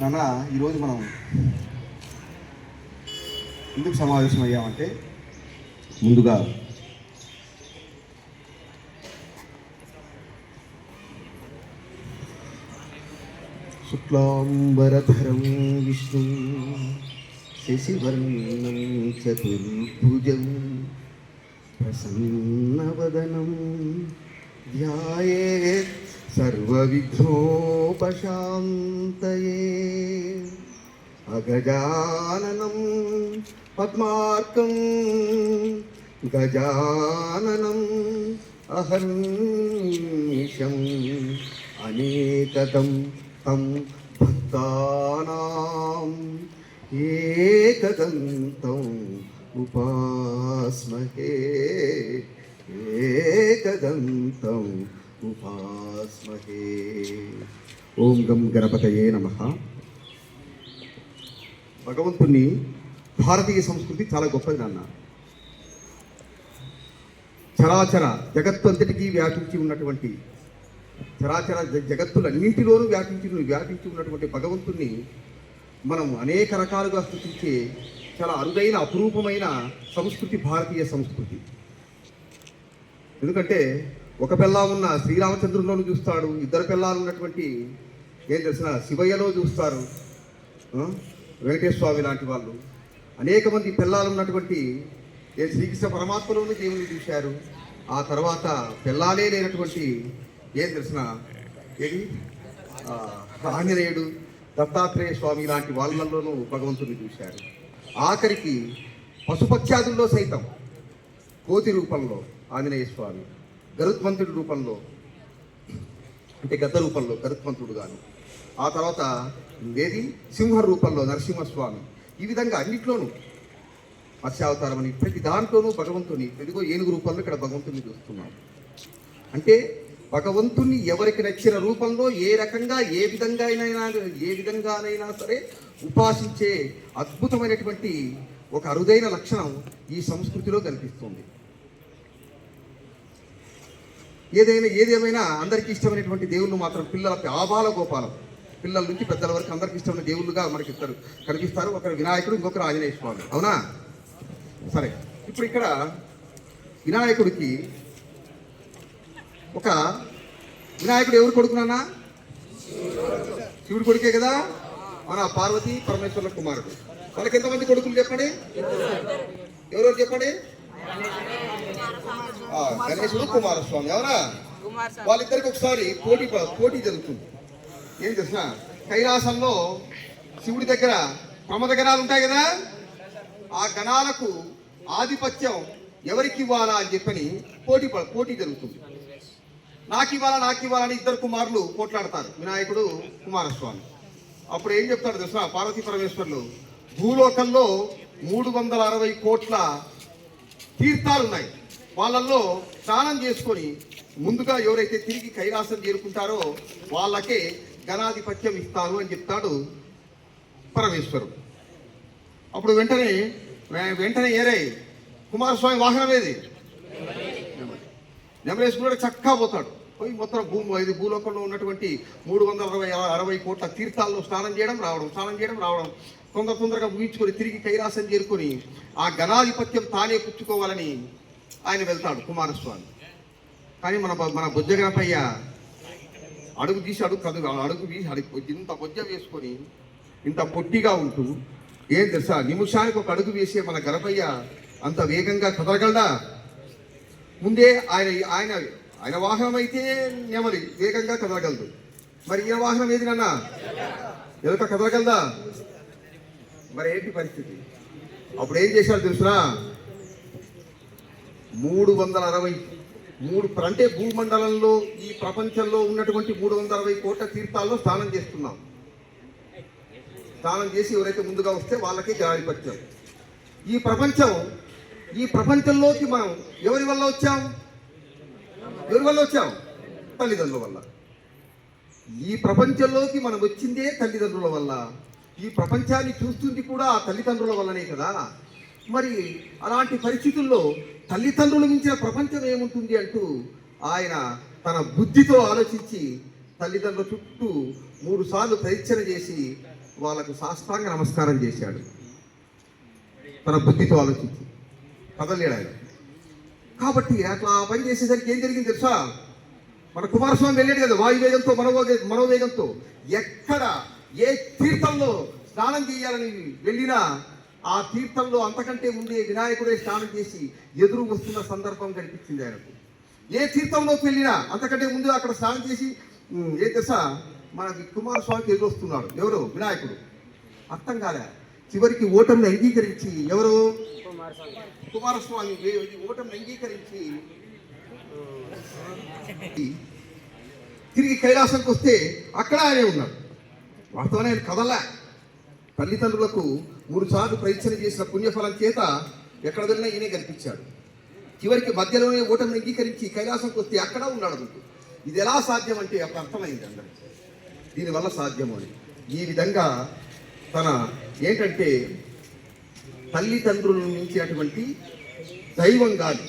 నాన్న ఈరోజు మనం ఎందుకు సమావేశం అయ్యామంటే ముందుగా శుక్లాంబరధరం విష్ణు శశివర్ణం చతుర్భుజం ప్రసన్నవదనం ధ్యాయేత్ సర్వవిఘ్నోపశాంతయే. అగజాననం పద్మార్కం గజాననం అహర్నిశం అనేకదం తం భక్తానాం. ఏకదంతం ఉపాస్మహే ఏకదంతం ఉపాస్మహే ఓం గం గణపతయే నమః. భగవంతుని భారతీయ సంస్కృతి చాలా గొప్పది నాన్న. చరాచర జగత్తు అంతటికీ వ్యాపించి ఉన్నటువంటి చరాచర జ- జగత్తులన్నింటిలోనూ వ్యాపించి వ్యాపించి ఉన్నటువంటి భగవంతుణ్ణి మనం అనేక రకాలుగా స్థుతించే చాలా అరుదైన అపురూపమైన సంస్కృతి భారతీయ సంస్కృతి. ఎందుకంటే ఒక పిల్ల ఉన్న శ్రీరామచంద్రుల్లోనూ చూస్తాడు ఇద్దరు పిల్లలు ఉన్నటువంటి ఏం తెలిసిన శివయ్యలో చూస్తారు. వెంకటేశ్వర స్వామి లాంటి వాళ్ళు. అనేక మంది పిల్లలు ఉన్నటువంటి ఏ శ్రీకృష్ణ పరమాత్మలోనూ దేవుని చూశారు. ఆ తర్వాత పిల్లాలే లేనటువంటి ఏం తెలిసిన ఏది? ఆంజనేయుడు దత్తాత్రేయ స్వామి లాంటి వాళ్ళల్లోనూ భగవంతుని చూశారు. ఆఖరికి పశుపత్యాదుల్లో సైతం కోతి రూపంలో ఆంజనేయ స్వామి. గరుత్మంతుడి రూపంలో అంటే గద్ద రూపంలో గరుత్మంతుడు గాను. ఆ తర్వాత ఏది? సింహ రూపంలో నరసింహస్వామి. ఈ విధంగా అన్నిట్లోనూ మత్స్యావతారం అని ప్రతి దాంట్లోనూ భగవంతుని ఇదిగో ఏనుగు రూపంలో ఇక్కడ భగవంతుని చూస్తున్నాం. అంటే భగవంతుని ఎవరికి నచ్చిన రూపంలో ఏ రకంగా ఏ విధంగా అయినా ఏ విధంగానైనా సరే ఉపాసించే అద్భుతమైనటువంటి ఒక అరుదైన లక్షణం ఈ సంస్కృతిలో కనిపిస్తుంది. ఏదైనా ఏదేమైనా అందరికీ ఇష్టమైనటువంటి దేవుళ్ళు మాత్రం పిల్లల ఆబాల గోపాలం. పిల్లల నుంచి పెద్దల వరకు అందరికీ ఇష్టమైన దేవుళ్ళుగా మనకి ఇస్తారు. కనిపిస్తారు. ఒకరు వినాయకుడు ఇంకొకరు ఆంజనేయ స్వామి. అవునా? సరే. ఇప్పుడు ఇక్కడ వినాయకుడికి ఒక వినాయకుడు ఎవరు కొడుకున్నానా శివుడు కొడుకే కదా? మన పార్వతి పరమేశ్వరుల కుమారుడు. వాళ్ళకి ఎంతమంది కొడుకులు చెప్పండి? ఎవరెవరు చెప్పండి? గణేశుడు కుమారస్వామి ఎవరా వాళ్ళిద్దరికి ఒకసారి పోటీ పోటీ జరుగుతుంది. ఏం తెలిసిన కైలాసంలో శివుడి దగ్గర ప్రమద గణాలు ఉంటాయి కదా? ఆ గణాలకు ఆధిపత్యం ఎవరికి ఇవ్వాలా అని చెప్పని పోటీ పోటీ జరుగుతుంది. నాకు ఇవ్వాలా నాకు ఇవ్వాలని అని ఇద్దరు కుమారులు పోట్లాడతారు. వినాయకుడు కుమారస్వామి. అప్పుడు ఏం చెప్తాడు తెలుసా? పార్వతీ పరమేశ్వర్లు భూలోకంలో మూడు వందల అరవై కోట్ల తీర్థాలు ఉన్నాయి వాళ్ళల్లో స్నానం చేసుకొని ముందుగా ఎవరైతే తిరిగి కైలాసం చేరుకుంటారో వాళ్ళకే గణాధిపత్యం ఇస్తారు అని చెప్తాడు పరమేశ్వరుడు. అప్పుడు వెంటనే వెంటనే ఏరే కుమారస్వామి వాహనం ఏది? నెమరేసుకున్నాడు చక్కా పోతాడు. పోయి మొత్తం భూమి ఇది భూలోకంలో ఉన్నటువంటి మూడు వందల అరవై అరవై కోట్ల తీర్థాల్లో స్నానం చేయడం రావడం స్నానం చేయడం రావడం. తొందర తొందరగా ఊహించుకొని తిరిగి కైలాసం చేరుకొని ఆ గణాధిపత్యం తానే పుచ్చుకోవాలని ఆయన వెళ్తాడు కుమారస్వామి. కానీ మన మన బుజ్జగనపయ్య అడుగు తీసి అడుగు కదు అడుగు తీసి అడుగు ఇంత బొజ్జ వేసుకొని ఇంత పొట్టిగా ఉంటూ ఏం తెలుసా? నిమిషానికి ఒక అడుగు వేసే మన గణపయ్య అంత వేగంగా కదలగలడా? ముందే ఆయన ఆయన ఆయన వాహనం అయితే నెమలి వేగంగా కదలగలదు. మరి ఈయన వాహనం ఏది నాన్న? ఎలుక కదలగలదా? మరి ఏంటి పరిస్థితి? అప్పుడు ఏం చేశారు తెలుసురా మూడు వందల అరవై మూడు అంటే భూమండలంలో ఈ ప్రపంచంలో ఉన్నటువంటి మూడు వందల అరవై కోట్ల తీర్థాల్లో స్నానం చేస్తున్నాం. స్నానం చేసి ఎవరైతే ముందుగా వస్తే వాళ్ళకి జాధిపత్యం ఈ ప్రపంచం ఈ ప్రపంచంలోకి మనం ఎవరి వల్ల వచ్చాం? ఎవరి వల్ల వచ్చాం? తల్లిదండ్రుల వల్ల. ఈ ప్రపంచంలోకి మనం వచ్చిందే తల్లిదండ్రుల వల్ల. ఈ ప్రపంచాన్ని చూస్తుంది కూడా ఆ తల్లిదండ్రుల వల్లనే కదా? మరి అలాంటి పరిస్థితుల్లో తల్లిదండ్రులు మించిన ప్రపంచం ఏముంటుంది అంటూ ఆయన తన బుద్ధితో ఆలోచించి తల్లిదండ్రుల చుట్టూ మూడు సార్లు పరీక్షణ చేసి వాళ్ళకు సాష్టాంగ నమస్కారం చేశాడు. తన బుద్ధితో ఆలోచించి. కదలేడు ఆయన. కాబట్టి అట్లా ఆ పని చేసేసరికి ఏం జరిగింది తెలుసా? మన కుమారస్వామి వెళ్ళాడు కదా వాయువేగంతో మనోవేగ మనోవేగంతో. ఎక్కడ ఏ తీర్థంలో స్నానం చేయాలని వెళ్ళినా ఆ తీర్థంలో అంతకంటే ముందే వినాయకుడే స్నానం చేసి ఎదురు వస్తున్న సందర్భం కనిపించింది ఆయనకు. ఏ తీర్థంలోకి వెళ్ళినా అంతకంటే ముందు అక్కడ స్నానం చేసి ఏ దశ మనకి కుమారస్వామికి ఎదురు వస్తున్నాడు ఎవరు? వినాయకుడు. అర్థం కాలే. చివరికి ఓటమిని అంగీకరించి ఎవరు? కుమారస్వామి. ఓటమిని అంగీకరించి తిరిగి కైలాసంకి వస్తే అక్కడ ఆయనే ఉన్నాడు. వాస్తవాన్ని ఆయన కదలా తల్లిదండ్రులకు మూడు సార్లు ప్రయత్నం చేసిన పుణ్యఫలం చేత ఎక్కడ వెళ్ళినా ఈయనే కనిపించాడు. చివరికి మధ్యలోనే ఓటమిని అంగీకరించి కైలాసంకి వస్తే అక్కడ ఉన్నాడు ఇది ఎలా సాధ్యం అంటే అప్పుడు అర్థమైంది అందరికి. దీనివల్ల సాధ్యము అని. ఈ విధంగా తన ఏంటంటే తల్లిదండ్రులను మించినటువంటి దైవం కానీ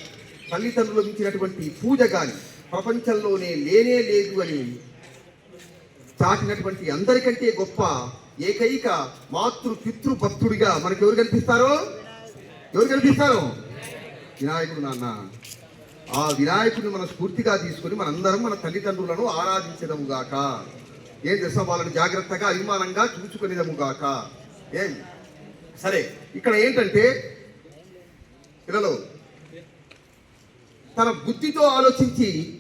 తల్లిదండ్రులు మించినటువంటి పూజ కానీ ప్రపంచంలోనే లేనే లేదు అని చాటినటువంటి అందరికంటే గొప్ప ఏకైక మాతృ పితృ భక్తుడిగా మనకు ఎవరు కనిపిస్తారో? ఎవరు కనిపిస్తారో? వినాయకుడు నాన్న. ఆ వినాయకుడిని మనం స్ఫూర్తిగా తీసుకొని మనందరం మన తల్లిదండ్రులను ఆరాధించదముగాక. ఏం చేస్తాం వాళ్ళని జాగ్రత్తగా అభిమానంగా చూసుకునేదముగాక. ఏం? సరే ఇక్కడ ఏంటంటే పిల్లలు తన బుద్ధితో ఆలోచించి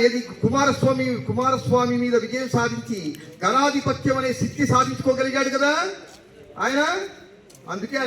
ఇది కుమారస్వామి కుమారస్వామి మీద విజయం సాధించి గణాధిపత్యం అనే సిద్ధి సాధించుకోగలిగాడు కదా? ఆయన? అందుకే